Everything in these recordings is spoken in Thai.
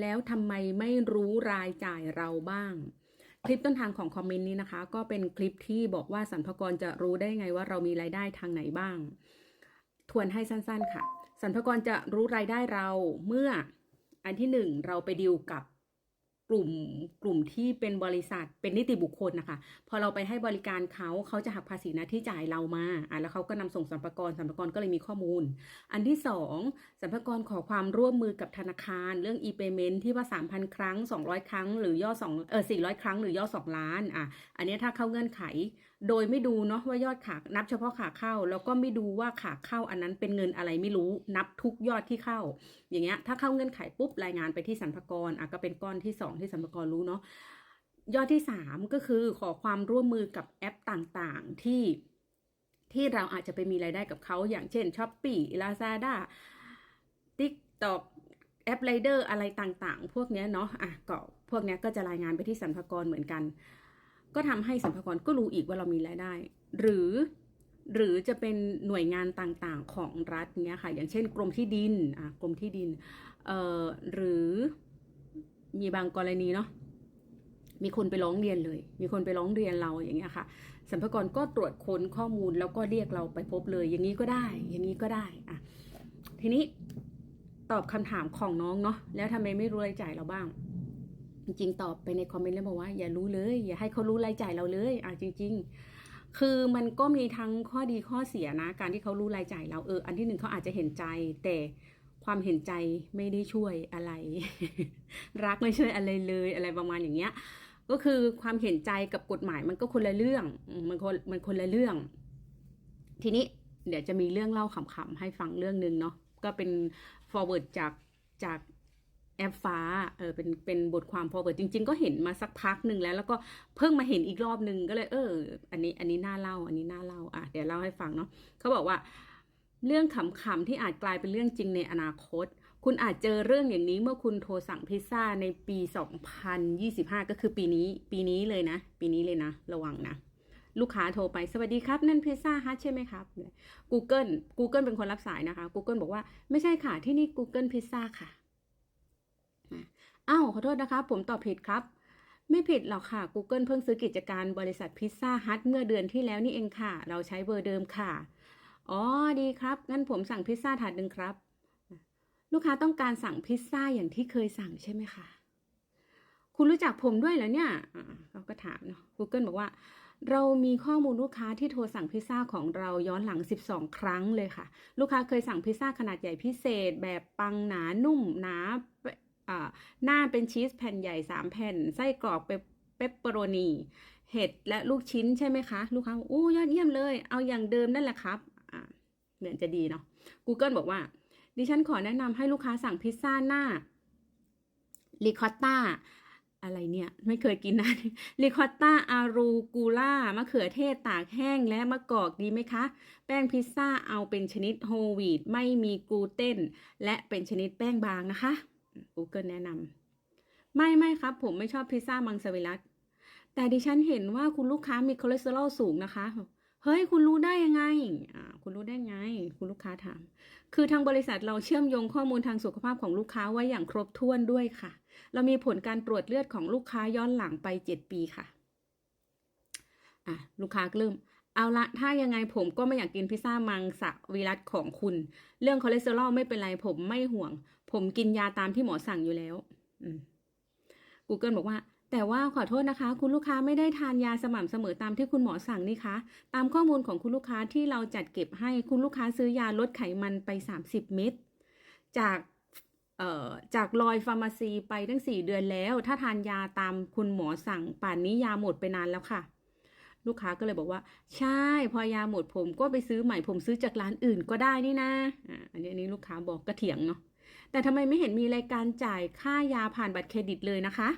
แล้วทำไมไม่รู้รายจ่ายเราบ้าง คลิปต้นทางของคอมเมนต์นี้นะคะ ก็เป็นคลิปที่บอกว่าสรรพากรจะรู้ได้ไงว่าเรามีรายได้ทางไหนบ้าง ทวนให้สั้นๆค่ะสรรพากรจะรู้รายได้เราเมื่ออันที่หนึ่งเราไปดีลกับ กลุ่มกลุ่มที่เป็นบริษัทเป็นนิติบุคคลนะคะ พอเราไปให้บริการเขาเขาจะหักภาษีนะที่จ่ายเรามาอะแล้วเขาก็นำส่งสรรพากรสรรพากรก็เลยมีข้อมูล อันที่สองสรรพากรขอความร่วมมือกับธนาคาร เรื่อง e-payment ที่ว่า 3,000 ครั้ง 200 ครั้ง หรือย่อ2เออ400 ครั้งหรือย่อ2ล้านอะอันนี้ถ้าเข้าเงื่อนไข โดยไม่ดูเนาะว่ายอดขานับเฉพาะขาเข้า แล้วก็ไม่ดูว่าขาเข้าอันนั้นเป็นเงินอะไรไม่รู้นับทุกยอดที่เข้า อย่างเงี้ยถ้าเข้าเงื่อนไขปุ๊บรายงานไปที่สรรพากรอะก็เป็นก้อนที่สองที่สรรพากรรู้เนาะยอดที่สามก็คือขอความร่วมมือกับแอปต่างๆที่ที่เราอาจจะไปมีรายได้กับเขาอย่างเช่น s h อ p e e Lazada TikTok แอปไรเดอร์อะไรต่างๆ พวกเนี้ยเนาะอะก็พวกเนี้ยก็จะรายงานไปที่สรรพากรเหมือนกัน ก็ทำให้สรรพากรก็รู้อีกว่าเรามีรายได้ หรือหรือจะเป็นหน่วยงานต่างๆของรัฐเนี้ยค่ะ อย่างเช่น กรมที่ดินอะกรมที่ดินเอ่อหรือมีบางกรณีเนาะมีคนไปร้องเรียนเลย มีคนไปร้องเรียนเราอย่างเงี้ยค่ะสรรพากรก็ตรวจค้นข้อมูลแล้วก็เรียกเราไปพบเลย อย่างนี้ก็ได้ อย่างนี้ก็ได้อะทีนี้ตอบคำถามของน้องเนาะแล้วทำไมไม่รู้รายจ่ายเราบ้าง จริงๆตอบไปในคอมเมนต์แล้วบอกว่าอย่ารู้เลย อย่าให้เขารู้รายจ่ายเราเลยอะจริง ๆ คือมันก็มีทั้งข้อดีข้อเสียนะ การที่เขารู้รายจ่ายเราเอออันที่หนึ่งเขาอาจจะเห็นใจ แต่ความเห็นใจไม่ได้ช่วยอะไร รักไม่ช่วยอะไรเลยอะไรประมาณอย่างเงี้ย ก็คือความเห็นใจกับกฎหมายมันก็คนละเรื่องมมันคนมันคนละเรื่อง ทีนี้เดี๋ยวจะมีเรื่องเล่าขำๆให้ฟังเรื่องหนึ่งเนาะก็เป็น forward จากจาก แอปฟ้าเออเป็นเป็นบทความ forward จริง ๆ ก็เห็นมาสักพักหนึ่งแล้ว แล้วก็เพิ่งมาเห็นอีกรอบหนึ่งก็เลย เออ อันนี้อันนี้น่าเล่า อันนี้น่าเล่าอะเดี๋ยวเล่าให้ฟังเนาะเขาบอกว่า เรื่องขำๆที่อาจกลายเป็นเรื่องจริงในอนาคต คุณอาจเจอเรื่องอย่างนี้เมื่อคุณโทรสั่งพิซซ่าในปี 2025 ก็คือปีนี้ ปีนี้เลยนะ ปีนี้เลยนะ ระวังนะลูกค้าโทรไป สวัสดีครับ นั่นพิซซ่าฮัทใช่ไหมครับ Google Google เป็นคนรับสายนะคะ Google บอกว่าไม่ใช่ค่ะที่นี่ Google พิซซ่าค่ะ อ้าวขอโทษนะคะ ผมตอบผิดครับ ไม่ผิดหรอกค่ะ Google เพิ่งซื้อกิจการบริษัทพิซซ่าฮัทเมื่อเดือนที่แล้วนี่เองค่ะ เราใช้เบอร์เดิมค่ะ อ๋อดีครับ งั้นผมสั่งพิซซ่าถาดหนึ่งครับ ลูกค้าต้องการสั่งพิซซ่าอย่างที่เคยสั่งใช่ไหมคะ คุณรู้จักผมด้วยเหรอเนี่ยเขาก็ถามเนาะ Google บอกว่าเรามีข้อมูลลูกค้าที่โทรสั่งพิซซ่าของเราย้อนหลัง 12 ครั้งเลยค่ะ ลูกค้าเคยสั่งพิซซ่าขนาดใหญ่พิเศษ แบบปังหนานุ่มหนา หน้าเป็นชีสแผ่นใหญ่ 3 แผ่น ไส้กรอกเปปเปปเปอโรนี เห็ดและลูกชิ้นใช่ไหมคะ ลูกค้าบอกอู้ยอดเยี่ยมเลย เอาอย่างเดิมนั่นแหละครับเหมือนจะดีเนาะ Google บอกว่า ดิฉันขอแนะนำให้ลูกค้าสั่งพิซซ่าหน้าริคอตตาอะไรเนี่ย ไม่เคยกินนะริคอตตาอารูกูล่ามะเขือเทศตากแห้งและมะกอกดีไหมคะ แป้งพิซซ่าเอาเป็นชนิดโฮลวีตไม่มีกลูเตนและเป็นชนิดแป้งบางนะคะ Google แนะนำไม่ไม่ครับ ผมไม่ชอบพิซซ่ามังสวิรัตแต่ดิฉันเห็นว่าคุณลูกค้ามีคอเลสเตอรอลสูงนะคะ เฮ้ย คุณรู้ได้ยังไงอ่าคุณรู้ได้ไง คุณลูกค้าถาม คือทางบริษัทเราเชื่อมโยงข้อมูลทางสุขภาพของลูกค้าไว้อย่างครบถ้วนด้วยค่ะ เรามีผลการตรวจเลือดของลูกค้าย้อนหลังไป 7 ปีค่ะอะลูกค้าก็เริ่ม เอาละถ้ายังไงผมก็ไม่อยากกินพิซซ่ามังสวิรัตของคุณ เรื่องคอเลสเตอรอลไม่เป็นไรผมไม่ห่วง ผมกินยาตามที่หมอสั่งอยู่แล้วอืม Google บอกว่า แต่ว่าขอโทษนะคะ คุณลูกค้าไม่ได้ทานยาสม่ำเสมอตามที่คุณหมอสั่งนี่คะ ตามข้อมูลของคุณลูกค้าที่เราจัดเก็บให้คุณลูกค้าซื้อยาลดไขมันไป 30 เม็ดจากจากลอยฟาร์มาซีไปตั้ง 4 เดือนแล้ว ถ้าทานยาตามคุณหมอสั่งป่านนี้ยาหมดไปนานแล้วค่ะ ลูกค้าก็เลยบอกว่า ใช่พอยาหมดผมก็ไปซื้อใหม่ผมซื้อจากร้านอื่นก็ได้นี่นะอ่าอันนี้นี้ลูกค้าบอกก็เถียงเนาะแต่ทำไมไม่เห็นมีรายการจ่ายค่ายาผ่านบัตรเครดิตเลยนะคะ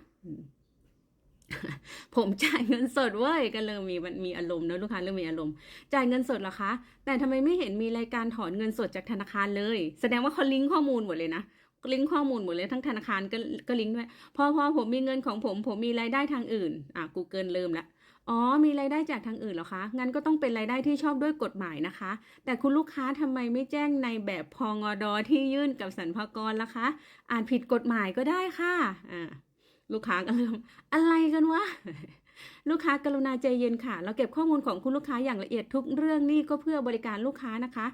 ผมจ่ายเงินสดเว้ยก็เริ่มมีมันมีอารมณ์นะลูกค้าเริ่มมีอารมณ์จ่ายเงินสดเหรอคะ แต่ทำไมไม่เห็นมีรายการถอนเงินสดจากธนาคารเลย แสดงว่าเขาลิงก์ข้อมูลหมดเลยนะลิงก์ข้อมูลหมดเลยทั้งธนาคารก็ก็ลิงก์ด้วยพอพอผมมีเงินของผม ผมมีรายได้ทางอื่น อะ Google เริ่มละ อ๋อ มีรายได้จากทางอื่นเหรอคะ งั้นก็ต้องเป็นรายได้ที่ชอบด้วยกฎหมายนะคะ แต่คุณลูกค้าทำไมไม่แจ้งในแบบพองอดอที่ยื่นกับสรรพากรล่ะคะอ่านผิดกฎหมายก็ได้ค่ะ อ่า ลูกค้าก็เริ่มอะไรกันวะ ลูกค้ากรุณาใจเย็นค่ะ เราเก็บข้อมูลของคุณลูกค้าอย่างละเอียดทุกเรื่องนี่ก็เพื่อบริการลูกค้านะคะ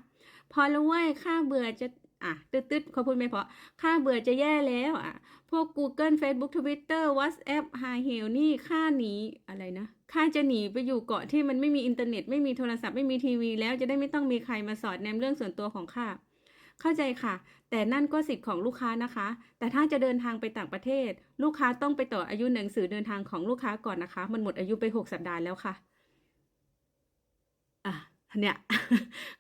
พอแล้วเว่าค่าเบื่อจะ อะตืดๆเขาพูดไม่เพราะค่าเบื่อจะแย่แล้วอะพวก Google Facebook Twitter WhatsApp High Heel นี่ค่าหนีอะไรนะค่าจะหนีไปอยู่เกาะที่มันไม่มีอินเทอร์เน็ตไม่มีโทรศัพท์ไม่มีทีวี แล้วจะได้ไม่ต้องมีใครมาสอดแนมเรื่องส่วนตัวของข้าเข้าใจค่ะ แต่นั่นก็สิทธิ์ของลูกค้านะคะ แต่ถ้าจะเดินทางไปต่างประเทศ ลูกค้าต้องไปต่ออายุหนังสือเดินทางของลูกค้าก่อนนะคะ มันหมดอายุไปหกสัปดาห์แล้วค่ะ เนี่ย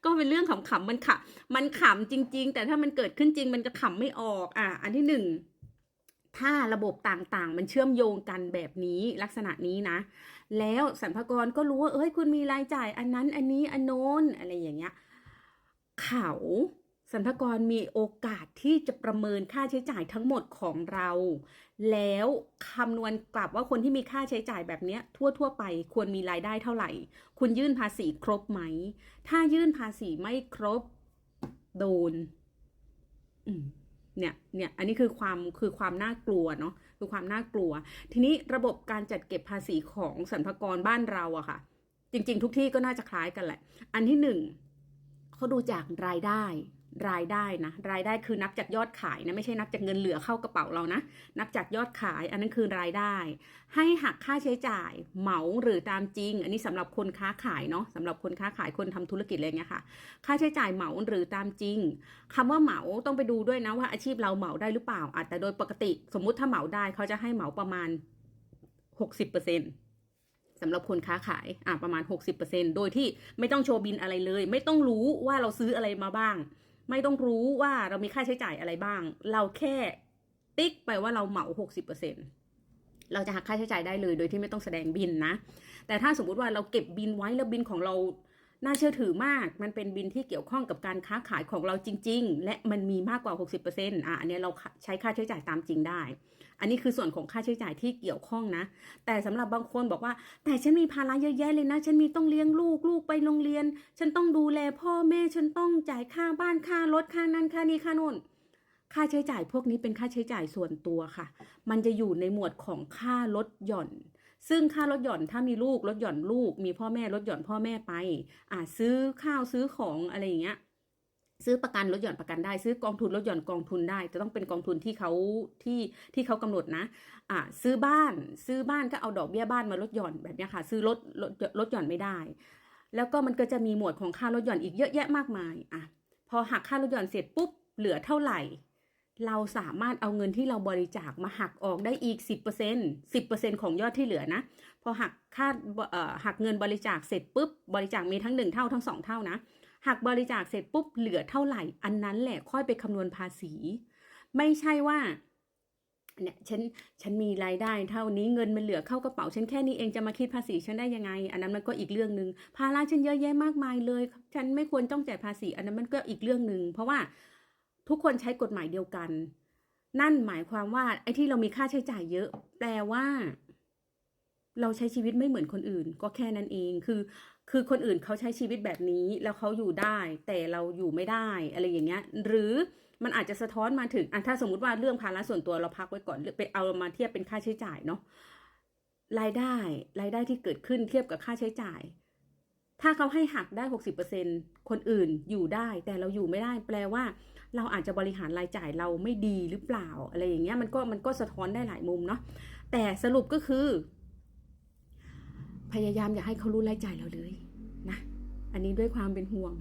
ก็เป็นเรื่องขำๆมันขำมันขำจริง ๆ แต่ถ้ามันเกิดขึ้นจริงมันจะขำไม่ออก อะ อันที่หนึ่งถ้าระบบต่างๆ มันเชื่อมโยงกันแบบนี้ลักษณะนี้นะ แล้วสรรพากรก็รู้ว่าเอ้ยคุณมีรายจ่าย อันนั้นอันนี้อันโน้นอะไรอย่างเงี้ย เขา สรรพากรมีโอกาสที่จะประเมินค่าใช้จ่ายทั้งหมดของเรา แล้วคำนวณกลับว่าคนที่มีค่าใช้จ่ายแบบนี้ยทั่วๆไปควรมีรายได้เท่าไหร่ คุณยื่นภาษีครบไหม ถ้ายื่นภาษีไม่ครบโดนเนี่ยเนี่ยอันนี้คือความคือความน่ากลัวเนาะคือความน่ากลัว ทีนี้ระบบการจัดเก็บภาษีของสรรพากรบ้านเราอะค่ะ จริง ๆ ทุกที่ก็น่าจะคล้ายกันแหละ อันที่หนึ่งเขาดูจากรายได้ รายได้นะรายได้คือนับจากยอดขายนะไม่ใช่นับจากเงินเหลือเข้ากระเป๋าเรานะ นับจากยอดขายอันนั้นคือรายได้ ให้หักค่าใช้จ่ายเหมาหรือตามจริง อันนี้สำหรับคนค้าขายเนาะสำหรับคนค้าขายคนทำธุรกิจอะไรเงี้ยค่ะ ค่าใช้จ่ายเหมาหรือตามจริงคำว่าเหมาต้องไปดูด้วยนะว่าอาชีพเราเหมาได้หรือเปล่าอาจแต่โดยปกติ สมมุติถ้าเหมาได้เขาจะให้เหมาประมาณ 60%สำหรับคนค้าขายอะประมาณ 60%โดยที่ไม่ต้องโชว์บินอะไรเลย ไม่ต้องรู้ว่าเราซื้ออะไรมาบ้าง ไม่ต้องรู้ว่าเรามีค่าใช้จ่ายอะไรบ้าง เราแค่ติ๊กไปว่าเราเหมา 60%เราจะหักค่าใช้จ่ายได้เลยโดยที่ไม่ต้องแสดงบินนะ แต่ถ้าสมมุติว่าเราเก็บบินไว้แล้วบินของเรา น่าเชื่อถือมาก มันเป็นบินที่เกี่ยวข้องกับการค้าขายของเราจริง ๆ และมันมีมากกว่า 60%อะอันเนี้ยเราใช้ค่าใช้จ่ายตามจริงได้ อันนี้คือส่วนของค่าใช้จ่ายที่เกี่ยวข้องนะ แต่สำหรับบางคนบอกว่า แต่ฉันมีภาระเยอะแยะเลยนะ ฉันมีต้องเลี้ยงลูกลูกไปโรงเรียน ฉันต้องดูแลพ่อแม่ ฉันต้องจ่ายค่าบ้านค่ารถค่านั้นค่านี้ค่าโน่นค่าใช้จ่ายพวกนี้เป็นค่าใช้จ่ายส่วนตัวค่ะ มันจะอยู่ในหมวดของค่าลดหย่อน ซึ่งค่าลดหย่อนถ้ามีลูกลดหย่อนลูก มีพ่อแม่ลดหย่อนพ่อแม่ไปอ่าซื้อข้าวซื้อของอะไรอย่างเงี้ยซื้อประกันลดหย่อนประกันได้ ซื้อกองทุนลดหย่อนกองทุนได้จะต้องเป็นกองทุนที่เขาที่ที่เขากำหนดนะอ่าซื้อบ้านซื้อบ้านก็เอาดอกเบี้ยบ้านมาลดหย่อนแบบนี้ค่ะ ซื้อลดลดลดหย่อนไม่ได้ แล้วก็มันก็จะมีหมวดของค่าลดหย่อนอีกเยอะแยะมากมายอะพอหักค่าลดหย่อนเสร็จปุ๊บเหลือเท่าไหร่ เราสามารถเอาเงินที่เราบริจาคมาหักออกได้อีก 10% 10%ของยอดที่เหลือนะ พอหักค่าหักเงินบริจาคเสร็จปุ๊บบริจาคมีทั้งหนึ่งเท่าทั้งสองเท่านะหักบริจาคเสร็จปุ๊บเหลือเท่าไหร่ อันนั้นแหละค่อยไปคำนวณภาษี ไม่ใช่ว่าเนี่ยฉันฉันมีรายได้เท่านี้เงินมันเหลือเข้ากระเป๋าฉันแค่นี้เองจะมาคิดภาษีฉันได้ยังไง อันนั้นมันก็อีกเรื่องหนึ่งภาระฉันเยอะแยะมากมายเลย ฉันไม่ควรต้องจ่ายภาษี อันนั้นมันก็อีกเรื่องหนึ่งเพราะว่า ทุกคนใช้กฎหมายเดียวกัน นั่นหมายความว่าไอ้ที่เรามีค่าใช้จ่ายเยอะ แปลว่า เราใช้ชีวิตไม่เหมือนคนอื่น ก็แค่นั้นเองคือ คือคนอื่นเขาใช้ชีวิตแบบนี้ แล้วเขาอยู่ได้ แต่เราอยู่ไม่ได้ อะไรอย่างเงี้ย หรือมันอาจจะสะท้อนมาถึงอะถ้าสมมุติว่าเรื่องภาระส่วนตัวเราพักไว้ก่อนไปเอามาเทียบเป็นค่าใช้จ่ายเนาะรายได้ รายได้ที่เกิดขึ้นเทียบกับค่าใช้จ่าย ถ้าเขาให้หักได้หกสิบเปอร์เซ็นคนอื่นอยู่ได้ แต่เราอยู่ไม่ได้แปลว่า เราอาจจะบริหารรายจ่ายเราไม่ดีหรือเปล่า อะไรอย่างเงี้ยมันก็มันก็สะท้อนได้หลายมุมเนาะแต่สรุปก็คือ พยายามอย่าให้เขารู้รายจ่ายเราเลยนะ อันนี้ด้วยความเป็นห่วง